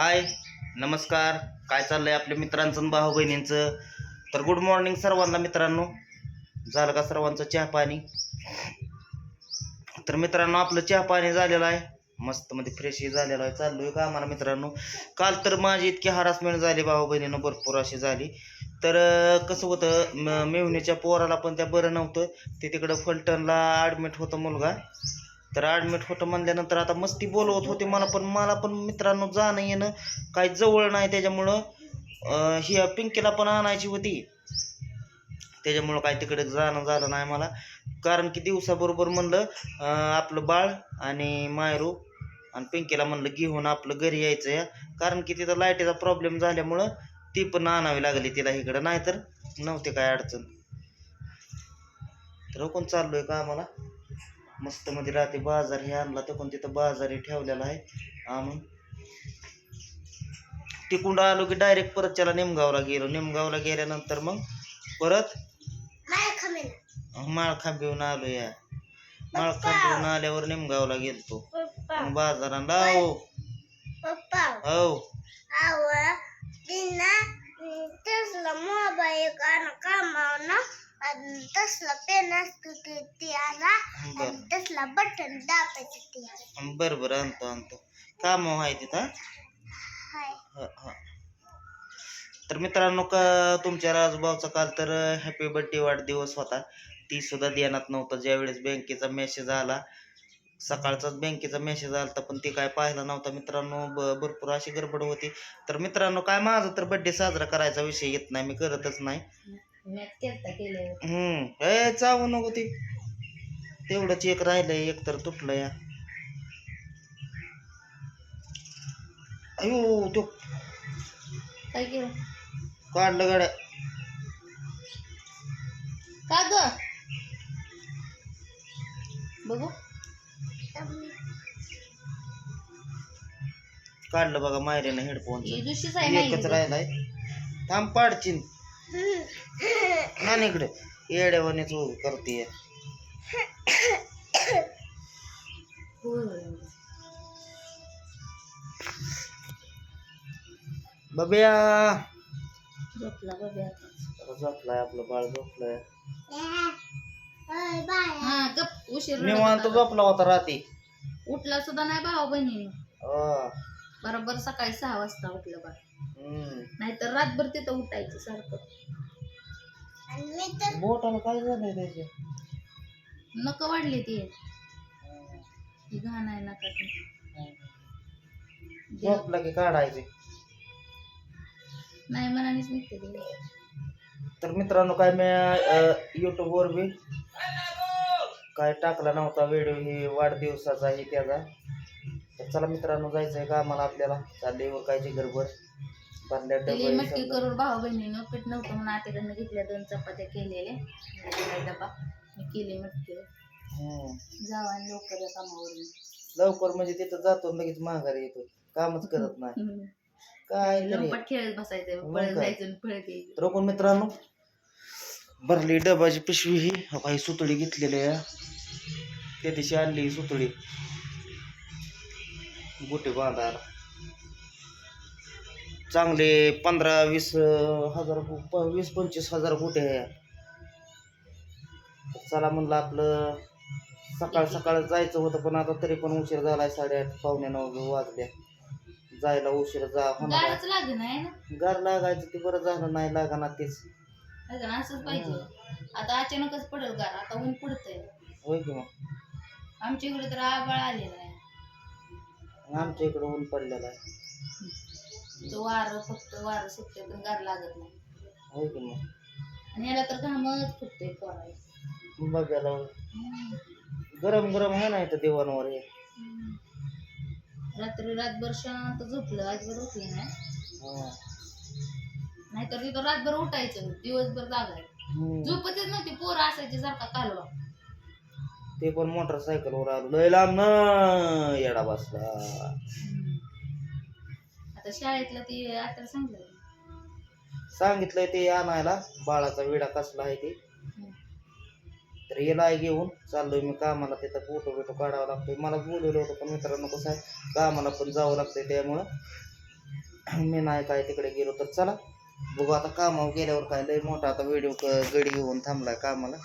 हाय नमस्कार. काय चाललंय आपल्या मित्रांचं आणि भाऊ बहिणींचं? तर गुड मॉर्निंग सर्वांना मित्रांनो. झालं का सर्वांचं चहा पाणी? तर मित्रांनो आपलं चहा पाणी झालेलं आहे. मस्त म्हणजे मध्ये फ्रेशही झालेलं आहे. चाललोय का आम्हाला मित्रांनो. काल तर माझी इतकी हरासमेंट झाली भाऊ बहिणीनं भरपूर अशी झाली. तर कसं होतं म- मेहुणीच्या पोराला पण त्या बरं नव्हतं. ते तिकडं फलटणला ॲडमिट होतं मुलगा. तर ॲडमिट होतं म्हणल्यानंतर आता मस्ती बोलवत होते मला पण. मला पण मित्रांनो जाणं येणं काही जवळ नाही त्याच्यामुळं ही पिंकीला पण आणायची होती. त्याच्यामुळं काय तिकडे जाणं झालं नाही मला. कारण की दिवसाबरोबर म्हणलं आपलं बाळ आणि मायरू आणि पिंकीला म्हणलं घेऊन आपलं घरी यायचं या. कारण की तिथं लाईटीचा प्रॉब्लेम झाल्यामुळं ती पण आणावी लागली तिला इकडं. नाहीतर नव्हते काय अडचण. तर कोण चाललोय का आम्हाला मस्त मध्ये राहते बाजार हे आणला तर पण तिथं बाजारही ठेवलेला आहे. आणून तिकडून आलो की डायरेक्ट परत त्याला निमगावला गेलो. निमगावला गेल्यानंतर मग परत माळखा घेऊन आलो या. माळखा घेऊन आल्यावर निमगावला गेलतो. बाजाराला हो. हो. मोबाईल आणि आणि तसला पेन असतो ते ते आला बर. आणि तसला बटन दाबायचं ते आला बरं बरं आणतो आणतो. काम आहे तिथं? हाय. हा, हा. तर मित्रांनो का तुमच्या राजभाऊचा काल तर हॅपी बर्थडे वाढदिवस होता. ती सुद्धा ध्यानात नव्हतं. ज्यावेळेस बँकेचा मेसेज आला सकाळचाच बँकेचा मेसेज आला होता पण ते काय पाहिला नव्हता. मित्रांनो ब भरपूर अशी गडबड होती. तर मित्रांनो काय माझं तर बर्थडे साजरा करायचा विषय येत नाही. मी करतच नाही. हम्म. ए चावू नको ते. तेवढंच एक राहिलंय एक तर तुटलं या अयो तो काय केलं? काढलं गाड्या. का ग? बघू. काढलं बघा मायरेनं हेडफोन ही दुसरीच आहे ना एकच. राहिलाय. थांब पाडचिन. ना इकडे येड्यावानीच करते. बबिया झोपला आता. झोपलाय आपलं बाळ झोपलाय हा गप उशीर निवांत. झोपला होता राती उठला सुद्धा नाही भाऊ बहिणीनं अं, बरोबर सकाळी सहा वाजता उठलं बा हम्म. नाहीतर रातभर तिथं उठायचं सारखं आणि मी तर बोटाला काय झालंय त्याचे नक वाढले ती. ती घाण आहे नका झोपला की काढायचे. नाही मनानेच निघते ते. तर मित्रांनो काय मी युट्यूबवर बी काय टाकला नव्हता व्हिडिओ ही वाढदिवसाचा आहे त्याचा. तर चला मित्रांनो जायचंय का आम्हाला आपल्याला. चालले वर कायची गडबड भरल्या डबे मटकी सगळं. करून भाऊ बहिणीनं पीठ नव्हतं म्हणून आत्याकडनं घेतल्या दोन चपात्या केलेल्या. आणि डबा. मी केली मटकी. हम्म. जावा आणि लवकर या कामावरून. लवकर म्हणजे तिथं जातो आणि लगेच माघारी येतो. कामच करत नाही. काय तरी. लंपट खेळत बसायचं मग पळत काय? जायचं आणि पळत यायचं. तर पण मित्रांनो भरली डबाची पिशवी ही. हो काही सुतळी घेतलेली आहे. त्या दिवशी आणली ही सुतळी. गोटे बांधायला. चांगले पंधरा वीस हजार वीस पंचवीस हजार गोटे आहे. चला म्हणलं आपलं सकाळ सकाळ जायचं होतं पण आता तरी पण उशीर झालाय साडेआठ पावणे नऊ वाजल्या जायला उशीर जा गार लागायचं ते बरं झालं नाही लागाना तेच? असंच पाहिजे. आता अचानकच पडेल गार आता ऊन पडतंय. होय की मग. आमच्या इकडे तर आबाळ आलेलं आहे. आमच्या इकडं ऊन पडलेलं आहे. तो वारं फक्त वारं सुटते पण गार लागत नाही. होय की मग. आणि याला तर घामच फुटतोय पोराय बघायला गरम गरम आहे ना इथं दिवाणवर हे. रात्री रातभर शांत झोपलं आजभर उठले नाही. हा. नाहीतर तिथं रातभर उठायचं दिवसभर जागायचं हम्म. झोपतच नव्हती पोरं असायची सारखा कालवा. ते पण मोटरसायकलवर आलो. लय लांब ना येडा बसला. आता शाळेतलं ती आता सांगितलं. सांगितलंय ते आणायला. बाळाचा विडा कसला आहे ते. तर येला घेऊन चाललोय मी कामाला. तिथं फोटो बिटो काढावा लागतोय. मला बोलवलं होतं पण मित्रांनो कसं आहे कामाला पण जावं लागतंय त्यामुळं. मी नाही काय तिकडे गेलो तर चला. बघू आता कामावर गेल्यावर काय लय मोठा आता व्हिडिओ गडी घेऊन थांबलाय कामाला.